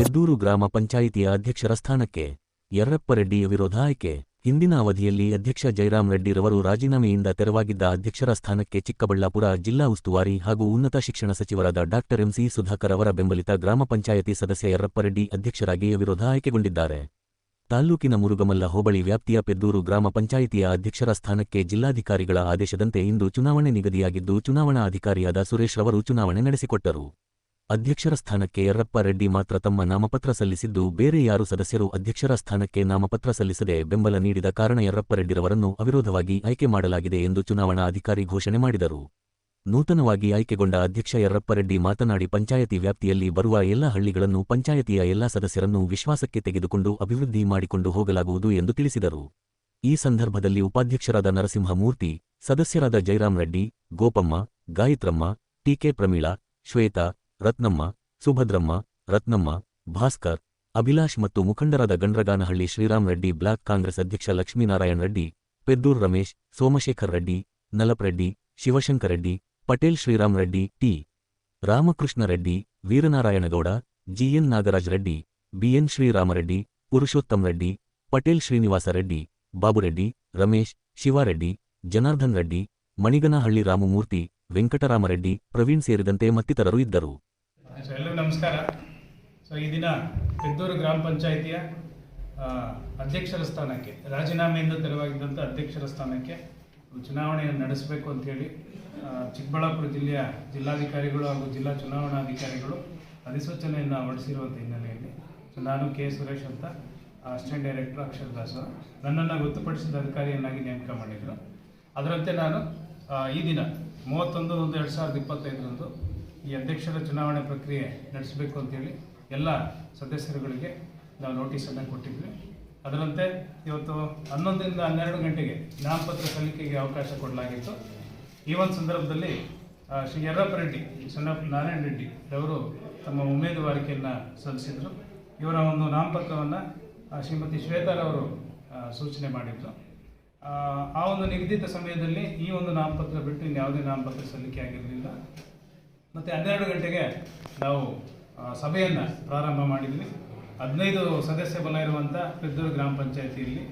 ಬೆದ್ದೂರು ಗ್ರಾಮ ಪಂಚಾಯಿತಿಯ ಅಧ್ಯಕ್ಷರ ಸ್ಥಾನಕ್ಕೆ ಯರ್ರಪ್ಪರೆಡ್ಡಿ ವಿರೋಧ ಆಯ್ಕೆ. ಹಿಂದಿನ ಅವಧಿಯಲ್ಲಿ ಅಧ್ಯಕ್ಷ ಜಯರಾಮ್ ರೆಡ್ಡಿರವರು ರಾಜೀನಾಮೆಯಿಂದ ತೆರವಾಗಿದ್ದ ಅಧ್ಯಕ್ಷರ ಸ್ಥಾನಕ್ಕೆ ಚಿಕ್ಕಬಳ್ಳಾಪುರ ಜಿಲ್ಲಾ ಉಸ್ತುವಾರಿ ಹಾಗೂ ಉನ್ನತ ಶಿಕ್ಷಣ ಸಚಿವರಾದ ಡಾಕ್ಟರ್ ಎಂಸಿ ಸುಧಾಕರ್ ಅವರ ಬೆಂಬಲಿತ ಗ್ರಾಮ ಪಂಚಾಯಿತಿ ಸದಸ್ಯ ಯರ್ರಪ್ಪರೆಡ್ಡಿ ಅಧ್ಯಕ್ಷರಾಗಿ ವಿರೋಧ ಆಯ್ಕೆಗೊಂಡಿದ್ದಾರೆ. ತಾಲ್ಲೂಕಿನ ಮುರುಗಮಲ್ಲ ಹೋಬಳಿ ವ್ಯಾಪ್ತಿಯ ಪೆದ್ದೂರು ಗ್ರಾಮ ಪಂಚಾಯಿತಿಯ ಅಧ್ಯಕ್ಷರ ಸ್ಥಾನಕ್ಕೆ ಜಿಲ್ಲಾಧಿಕಾರಿಗಳ ಆದೇಶದಂತೆ ಇಂದು ಚುನಾವಣೆ ನಿಗದಿಯಾಗಿದ್ದು ಚುನಾವಣಾ ಅಧಿಕಾರಿಯಾದ ಸುರೇಶ್ ರವರು ಚುನಾವಣೆ ನಡೆಸಿಕೊಟ್ಟರು. ಅಧ್ಯಕ್ಷರ ಸ್ಥಾನಕ್ಕೆ ಯರ್ರಪ್ಪ ರೆಡ್ಡಿ ಮಾತ್ರ ತಮ್ಮ ನಾಮಪತ್ರ ಸಲ್ಲಿಸಿದ್ದು, ಬೇರೆ ಯಾರು ಸದಸ್ಯರು ಅಧ್ಯಕ್ಷರ ಸ್ಥಾನಕ್ಕೆ ನಾಮಪತ್ರ ಸಲ್ಲಿಸದೆ ಬೆಂಬಲ ನೀಡಿದ ಕಾರಣ ಯರ್ರಪ್ಪ ರೆಡ್ಡಿರವರನ್ನು ಅವಿರೋಧವಾಗಿ ಆಯ್ಕೆ ಮಾಡಲಾಗಿದೆ ಎಂದು ಚುನಾವಣಾ ಅಧಿಕಾರಿ ಘೋಷಣೆ ಮಾಡಿದರು. ನೂತನವಾಗಿ ಆಯ್ಕೆಗೊಂಡ ಅಧ್ಯಕ್ಷ ಯರ್ರಪ್ಪರೆಡ್ಡಿ ಮಾತನಾಡಿ, ಪಂಚಾಯತಿ ವ್ಯಾಪ್ತಿಯಲ್ಲಿ ಬರುವ ಎಲ್ಲ ಹಳ್ಳಿಗಳನ್ನು ಪಂಚಾಯತಿಯ ಎಲ್ಲ ಸದಸ್ಯರನ್ನು ವಿಶ್ವಾಸಕ್ಕೆ ತೆಗೆದುಕೊಂಡು ಅಭಿವೃದ್ಧಿ ಮಾಡಿಕೊಂಡು ಹೋಗಲಾಗುವುದು ಎಂದು ತಿಳಿಸಿದರು. ಈ ಸಂದರ್ಭದಲ್ಲಿ ಉಪಾಧ್ಯಕ್ಷರಾದ ನರಸಿಂಹಮೂರ್ತಿ, ಸದಸ್ಯರಾದ ಜೈರಾಮ್ ರೆಡ್ಡಿ, ಗೋಪಮ್ಮ ಗಾಯತ್ರಮ್ಮ ಟಿಕೆ ಪ್ರಮೀಳಾ, ಶ್ವೇತಾ ರತ್ನಮ್ಮ, ಸುಭದ್ರಮ್ಮ, ರತ್ನಮ್ಮ, ಭಾಸ್ಕರ್, ಅಭಿಲಾಷ್ ಮತ್ತು ಮುಖಂಡರಾದ ಗಂಡ್ರಗಾನಹಳ್ಳಿ ಶ್ರೀರಾಮ್ ರೆಡ್ಡಿ, ಬ್ಲಾಕ್ ಕಾಂಗ್ರೆಸ್ ಅಧ್ಯಕ್ಷ Lakshminarayana Reddy, Peddur Ramesh, Somashekar Reddy Nalapreddy Shivashankar Reddy, Patel Sriram Reddy, T. Ramakrishna Reddy, Veeranarayanagowda, GN Nagaraj Reddy, BN Sriramareddy Purushottam Reddy, Patel Srinivasa Reddy Babureddy Ramesh Shivareddy Janardhan Reddy, Maniganahalli Ramamurthy Venkataramareddy Praveen ಸೇರಿದಂತೆ ಮತ್ತಿತರರು ಇದ್ದರು. So ಎಲ್ಲರಿಗೂ ನಮಸ್ಕಾರ. So ಈ ದಿನ ಪೆದ್ದೂರು ಗ್ರಾಮ ಪಂಚಾಯಿತಿಯ ಅಧ್ಯಕ್ಷರ ಸ್ಥಾನಕ್ಕೆ ರಾಜೀನಾಮೆಯಿಂದ ತೆರವಾಗಿದ್ದಂಥ ಅಧ್ಯಕ್ಷರ ಸ್ಥಾನಕ್ಕೆ ಚುನಾವಣೆಯನ್ನು ನಡೆಸಬೇಕು ಅಂತೇಳಿ ಆ, ಚಿಕ್ಕಬಳ್ಳಾಪುರ ಜಿಲ್ಲೆಯ ಜಿಲ್ಲಾಧಿಕಾರಿಗಳು ಹಾಗೂ ಜಿಲ್ಲಾ ಚುನಾವಣಾಧಿಕಾರಿಗಳು ಅಧಿಸೂಚನೆಯನ್ನು ಹೊರಡಿಸಿರುವಂಥ ಹಿನ್ನೆಲೆಯಲ್ಲಿ ಸೊ ನಾನು ಕೆ ಸುರೇಶ್ ಅಂತ ಅಸಿಸ್ಟೆಂಟ್ ಡೈರೆಕ್ಟರ್ ಅಕ್ಷರದಾಸ ನನ್ನನ್ನು ಗೊತ್ತುಪಡಿಸಿದ ಅಧಿಕಾರಿಯನ್ನಾಗಿ ನೇಮಕ ಮಾಡಿದರು. ಅದರಂತೆ ನಾನು ಈ ದಿನ ಮೂವತ್ತೊಂದು ಒಂದು ಎರಡು ಸಾವಿರದ ಇಪ್ಪತ್ತೈದರಂದು ಈ ಅಧ್ಯಕ್ಷರ ಚುನಾವಣೆ ಪ್ರಕ್ರಿಯೆ ನಡೆಸಬೇಕು ಅಂತೇಳಿ ಎಲ್ಲ ಸದಸ್ಯರುಗಳಿಗೆ ನಾವು ನೋಟಿಸನ್ನು ಕೊಟ್ಟಿದ್ವಿ. ಅದರಂತೆ ಇವತ್ತು ಹನ್ನೊಂದರಿಂದ ಹನ್ನೆರಡು ಗಂಟೆಗೆ ನಾಮಪತ್ರ ಸಲ್ಲಿಕೆಗೆ ಅವಕಾಶ ಕೊಡಲಾಗಿತ್ತು. ಈ ಒಂದು ಸಂದರ್ಭದಲ್ಲಿ ಶ್ರೀ ಯರ್ರಪ್ಪ ರೆಡ್ಡಿ ಸಣ್ಣಪ್ಪ ನಾರಾಯಣ ರೆಡ್ಡಿ ಅವರು ತಮ್ಮ ಉಮೇದುವಾರಿಕೆಯನ್ನು ಸಲ್ಲಿಸಿದರು. ಇವರ ಒಂದು ನಾಮಪತ್ರವನ್ನು ಶ್ರೀಮತಿ ಶ್ವೇತಾರವರು ಸೂಚನೆ ಮಾಡಿದ್ದರು ಆ ಒಂದು ನಿಗದಿತ ಸಮಯದಲ್ಲಿ ಈ ಒಂದು ನಾಮಪತ್ರ ಬಿಟ್ಟು ಇನ್ಯಾವುದೇ ನಾಮಪತ್ರ ಸಲ್ಲಿಕೆ ಆಗಿರಲಿಲ್ಲ. ಮತ್ತು ಹನ್ನೆರಡು ಗಂಟೆಗೆ ನಾವು ಸಭೆಯನ್ನು ಪ್ರಾರಂಭ ಮಾಡಿದ್ವಿ. ಹದಿನೈದು ಸದಸ್ಯ ಬಲ ಇರುವಂಥ ಪೆದ್ದೂರು ಗ್ರಾಮ ಪಂಚಾಯತಿಯಲ್ಲಿ.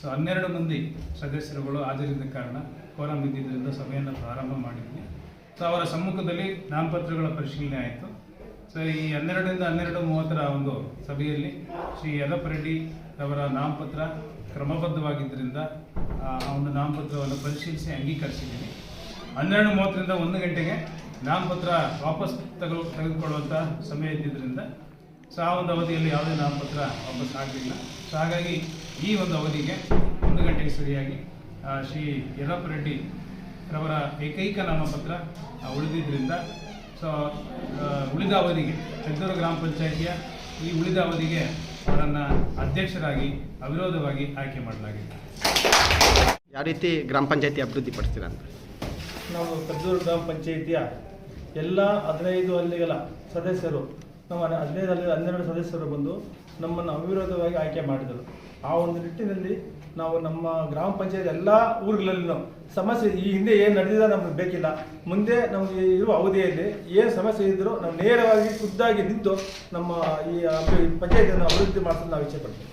ಸೊ ಹನ್ನೆರಡು ಮಂದಿ ಸದಸ್ಯರುಗಳು ಹಾಜರಿದ್ದ ಕಾರಣ ಕೋರಂ ಇದ್ದಿದ್ದರಿಂದ ಸಭೆಯನ್ನು ಪ್ರಾರಂಭ ಮಾಡಿದ್ವಿ. ಸೊ ಅವರ ಸಮ್ಮುಖದಲ್ಲಿ ನಾಮಪತ್ರಗಳ ಪರಿಶೀಲನೆ ಆಯಿತು. ಸೊ ಈ ಹನ್ನೆರಡರಿಂದ ಹನ್ನೆರಡು ಮೂವತ್ತರ ಒಂದು ಸಭೆಯಲ್ಲಿ ಶ್ರೀ ಯಲ್ಲಪ್ಪ ಅವರ ನಾಮಪತ್ರ ಕ್ರಮಬದ್ಧವಾಗಿದ್ದರಿಂದ, ಆ ಒಂದು ನಾಮಪತ್ರವನ್ನು ಪರಿಶೀಲಿಸಿ ಅಂಗೀಕರಿಸಿದ್ದೀನಿ ಹನ್ನೆರಡು ಮೂವತ್ತರಿಂದ ಒಂದು ಗಂಟೆಗೆ ನಾಮಪತ್ರ ವಾಪಸ್ ತೆಗೆದು ತೆಗೆದುಕೊಳ್ಳುವಂಥ ಸಮಯ ಇದ್ದಿದ್ದರಿಂದ ಸೊ ಆ ಒಂದು ಅವಧಿಯಲ್ಲಿ ಯಾವುದೇ ನಾಮಪತ್ರ ವಾಪಸ್ ಆಗಲಿಲ್ಲ. ಸೊ ಹಾಗಾಗಿ ಈ ಒಂದು ಅವಧಿಗೆ ಒಂದು ಗಂಟೆಗೆ ಸರಿಯಾಗಿ ಶ್ರೀ ಯಲ್ಲಪ್ಪ ರೆಡ್ಡಿ ರವರ ಏಕೈಕ ನಾಮಪತ್ರ ಉಳಿದಿದ್ದರಿಂದ ಸೊ ಉಳಿದ ಅವಧಿಗೆ ಚಂದೂರು ಗ್ರಾಮ ಪಂಚಾಯಿತಿಯ ಈ ಉಳಿದ ಅವಧಿಗೆ ಅವರನ್ನು ಅಧ್ಯಕ್ಷರಾಗಿ, ಅವಿರೋಧವಾಗಿ ಆಯ್ಕೆ ಮಾಡಲಾಗಿದೆ. ಯಾವ ರೀತಿ ಗ್ರಾಮ ಪಂಚಾಯತಿ ಅಭಿವೃದ್ಧಿ ಅಂತ? ನಾವು ಕದ್ದೂರು ಗ್ರಾಮ ಪಂಚಾಯಿತಿಯ ಎಲ್ಲ ಹದಿನೈದು ಹಳ್ಳಿಗಳ ಸದಸ್ಯರು, ನಮ್ಮ ಹದಿನೈದು ಹಳ್ಳಿಗಳ ಹನ್ನೆರಡು ಸದಸ್ಯರು ಬಂದು ನಮ್ಮನ್ನು ಅವಿರೋಧವಾಗಿ ಆಯ್ಕೆ ಮಾಡಿದರು. ಆ ಒಂದು ನಿಟ್ಟಿನಲ್ಲಿ ನಾವು ನಮ್ಮ ಗ್ರಾಮ ಪಂಚಾಯತ್ ಎಲ್ಲ ಊರುಗಳಲ್ಲೂ ಸಮಸ್ಯೆ ಈ ಹಿಂದೆ ಏನು ನಡೆದಿದೆ ನಮಗೆ ಬೇಕಿಲ್ಲ. ಮುಂದೆ ನಮಗೆ ಇರುವ ಅವಧಿಯಲ್ಲಿ ಏನು ಸಮಸ್ಯೆ ಇದ್ದರೂ ನಾವು ನೇರವಾಗಿ ಖುದ್ದಾಗಿ ನಿಂತು ನಮ್ಮ ಈ ಪಂಚಾಯತಿಯನ್ನು ಅಭಿವೃದ್ಧಿ ಮಾಡಿಸಲು ನಾವು ಇಚ್ಛೆ ಪಡ್ತೀವಿ.